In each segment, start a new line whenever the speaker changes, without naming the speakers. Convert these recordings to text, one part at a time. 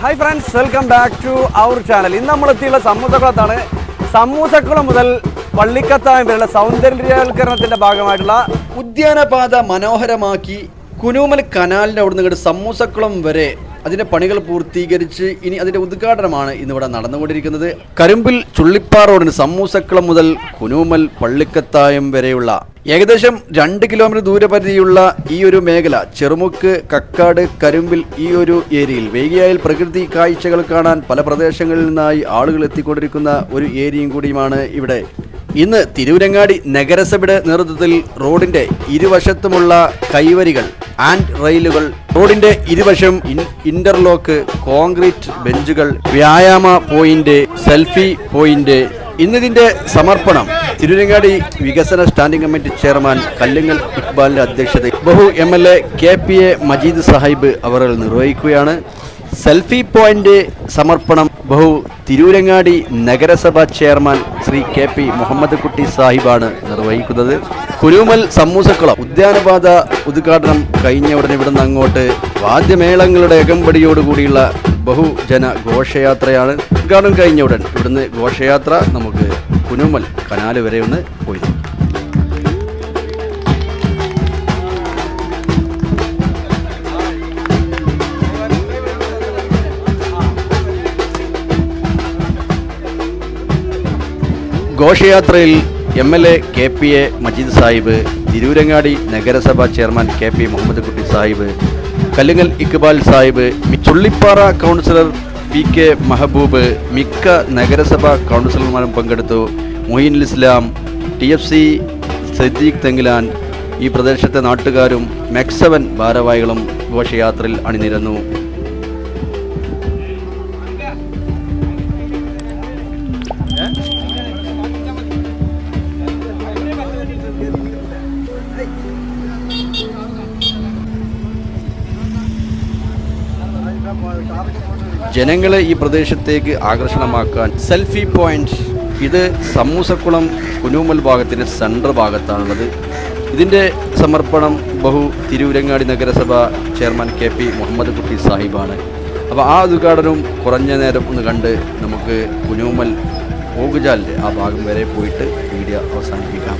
Hi friends welcome back to our channel ഇന്ന് നമ്മൾ എത്തിയുള്ള സമൂസക്കുളത്താണ് സമൂസക്കുളം മുതൽ പള്ളിക്കത്തായം വരെയുള്ള സൗന്ദര്യവൽക്കരണത്തിന്റെ ഭാഗമായിട്ടുള്ള
ഉദ്യാനപാത മനോഹരമാക്കി കുനൂമൽ കനാലിന്റെ അവിടുന്ന് ഇങ്ങോട്ട് സമൂസക്കുളം വരെ അതിന്റെ പണികൾ പൂർത്തീകരിച്ച് ഇനി അതിന്റെ ഉദ്ഘാടനമാണ് ഇന്നിവിടെ നടന്നുകൊണ്ടിരിക്കുന്നത്. കരുമ്പിൽ ചുള്ളിപ്പാറോടിന് സമൂസക്കുളം മുതൽ കുനൂമൽ പള്ളിക്കത്തായം വരെയുള്ള ഏകദേശം രണ്ട് കിലോമീറ്റർ ദൂരപരിധിയുള്ള ഈ ഒരു മേഖല ചെറുമുക്ക് കക്കാട് കരുമ്പിൽ ഈ ഒരു ഏരിയയിൽ വേഗിയായിൽ പ്രകൃതി കാഴ്ചകൾ കാണാൻ പല പ്രദേശങ്ങളിൽ നിന്നായി ആളുകൾ എത്തിക്കൊണ്ടിരിക്കുന്ന ഒരു ഏരിയയും കൂടിയുമാണ് ഇവിടെ. ഇന്ന് തിരൂരങ്ങാടി നഗരസഭയുടെ നേതൃത്വത്തിൽ റോഡിന്റെ ഇരുവശത്തുമുള്ള കൈവരികൾ ആൻഡ് റെയിലുകൾ റോഡിന്റെ ഇരുവശം ഇന്റർലോക്ക് കോൺക്രീറ്റ് ബെഞ്ചുകൾ വ്യായാമ പോയിന്റ് സെൽഫി പോയിന്റ് ഇന്നിതിന്റെ സമർപ്പണം തിരുരങ്ങാടി വികസന സ്റ്റാൻഡിംഗ് കമ്മിറ്റി ചെയർമാൻ കല്ലുങ്ങൽ ഇക്ബാലിന്റെ അധ്യക്ഷത ബഹു M L A K P A Majeed Sahib അവർ നിർവഹിക്കുകയാണ്. സെൽഫി പോയിന്റ് സമർപ്പണം ബഹു തിരൂരങ്ങാടി നഗരസഭാ chairman Shri K P Muhammad Kutty സാഹിബാണ് നിർവഹിക്കുന്നത്. കുരുമൽ സമൂസക്കുളം ഉദ്യാനപാത ഉദ്ഘാടനം കഴിഞ്ഞ ഉടനെ ഇവിടുന്ന് അങ്ങോട്ട് വാദ്യമേളങ്ങളുടെ അകമ്പടിയോടുകൂടിയുള്ള ബഹുജന ഘോഷയാത്രയാണ് ഉദ്ഘാടനം കഴിഞ്ഞ ഉടൻ. ഇവിടുന്ന് ഘോഷയാത്ര നമുക്ക് കുനുമൽ കനാല് വരെ ഒന്ന് പോയി. ഘോഷയാത്രയിൽ M L A K P A Majeed Sahib Tirurangadi നഗരസഭാ chairman K P Muhammad Kutty Sahib Kallungal Iqbal Sahib Chullippara councillor P K Mehboob മിക്ക നഗരസഭാ കൗൺസിലർമാരും പങ്കെടുത്തു. Moinul Islam T F C Siddique Thenkilan ഈ പ്രദേശത്തെ നാട്ടുകാരും മെക്സവൻ ഭാരവാഹികളും ഘോഷയാത്രയിൽ അണിനിരന്നു. ജനങ്ങളെ ഈ പ്രദേശത്തേക്ക് ആകർഷണമാക്കാൻ സെൽഫി പോയിന്റ്. ഇത് സമൂസക്കുളം കുനൂമൽ ഭാഗത്തിന്റെ സെൻട്രൽ ഭാഗത്താണുള്ളത്. ഇതിന്റെ സമർപ്പണം ബഹു തിരൂരങ്ങാടി നഗരസഭ chairman K P Muhammad Kutty സാഹിബാണ്. അപ്പോൾ ആ ഉദ്ഘാടനവും കുറഞ്ഞ നേരം ഒന്ന് കണ്ട് നമുക്ക് കുനൂമൽ ഓഗുജാലിന്റെ ആ ഭാഗം വരെ പോയിട്ട് വീഡിയോ അവസാനിപ്പിക്കാം.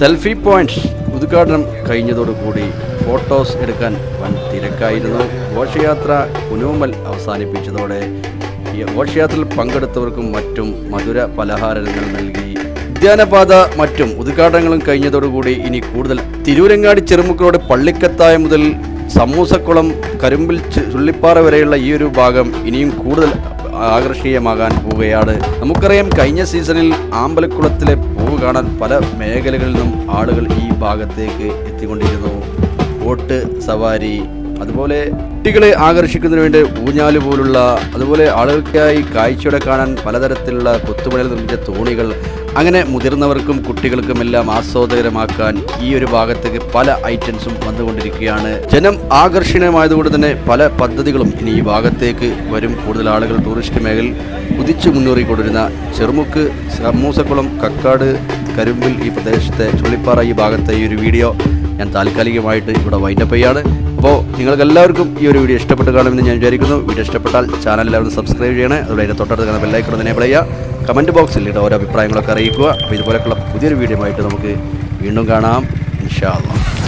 സെൽഫി പോയിന്റ് ഉദ്ഘാടനം കഴിഞ്ഞതോടുകൂടി ഫോട്ടോസ് എടുക്കാൻ വൻ തിരക്കായിരുന്നു. ഘോഷയാത്ര കുനൂമൽ അവസാനിപ്പിച്ചതോടെ ഘോഷയാത്രയിൽ പങ്കെടുത്തവർക്കും മറ്റും മധുര പലഹാരങ്ങൾ നൽകി. ഉദ്യാനപാത മറ്റും ഉദ്ഘാടനങ്ങളും കഴിഞ്ഞതോടുകൂടി ഇനി കൂടുതൽ തിരൂരങ്ങാടി ചെറുമുക്കളോട് പള്ളിക്കത്തായ മുതൽ സമൂസക്കുളം കരുമ്പിൽ ചുള്ളിപ്പാറ വരെയുള്ള ഈ ഒരു ഭാഗം ഇനിയും കൂടുതൽ ആകർഷണീയമാകാൻ പോവുകയാണ്. നമുക്കറിയാം കഴിഞ്ഞ സീസണിൽ ആമ്പലക്കുളത്തിലെ പൂവ് കാണാൻ പല മേഖലകളിൽ നിന്നും ആളുകൾ ഈ ഭാഗത്തേക്ക് എത്തിക്കൊണ്ടിരുന്നു. ബോട്ട് സവാരി അതുപോലെ കുട്ടികളെ ആകർഷിക്കുന്നതിന് വേണ്ടി ഊഞ്ഞാൽ പോലുള്ള അതുപോലെ ആളുകൾക്കായി കാഴ്ചയുടെ കാണാൻ പലതരത്തിലുള്ള കൊത്തുപണികൾ നിർമ്മിച്ച തോണികൾ അങ്ങനെ മുതിർന്നവർക്കും കുട്ടികൾക്കുമെല്ലാം ആസ്വാദകരമാക്കാൻ ഈ ഒരു ഭാഗത്തേക്ക് പല ഐറ്റംസും വന്നുകൊണ്ടിരിക്കുകയാണ്. ജനം ആകർഷണീയമായതുകൊണ്ട് തന്നെ പല പദ്ധതികളും ഇനി ഈ ഭാഗത്തേക്ക് വരും. കൂടുതൽ ആളുകൾ ടൂറിസ്റ്റ് മേഖലയിൽ കുതിച്ചു മുന്നേറിക്കൊണ്ടിരുന്ന ചെറുമുക്ക് സമൂസക്കുളം കക്കാട് കരുമ്പിൽ ഈ പ്രദേശത്തെ ചുള്ളിപ്പാറ ഈ ഭാഗത്തെ ഈ ഒരു വീഡിയോ ഞാൻ താൽക്കാലികമായിട്ട് ഇവിടെ വൈൻഡപ്പ് ചെയ്യാണ്. അപ്പോൾ നിങ്ങൾക്ക് എല്ലാവർക്കും ഈ ഒരു വീഡിയോ ഇഷ്ടപ്പെട്ട് കാണുമെന്ന് ഞാൻ വിചാരിക്കുന്നു. വീഡിയോ ഇഷ്ടപ്പെട്ടാൽ ചാനൽ എല്ലാവരും സബ്സ്ക്രൈബ് ചെയ്യണേ. അതുപോലെ അതിന്റെ തൊട്ടടുത്ത് കാണാൻ ബെല്ലൈക്കൺ എനേബിൾ ചെയ്യുക. കമന്റ് ബോക്സിൽ ഇട ഓരോ അഭിപ്രായങ്ങളൊക്കെ അറിയിക്കുക. അപ്പോൾ ഇതുപോലെയൊക്കെയുള്ള പുതിയൊരു വീഡിയോ ആയിട്ട് നമുക്ക് വീണ്ടും കാണാം. ഇൻഷാ അള്ളാഹ്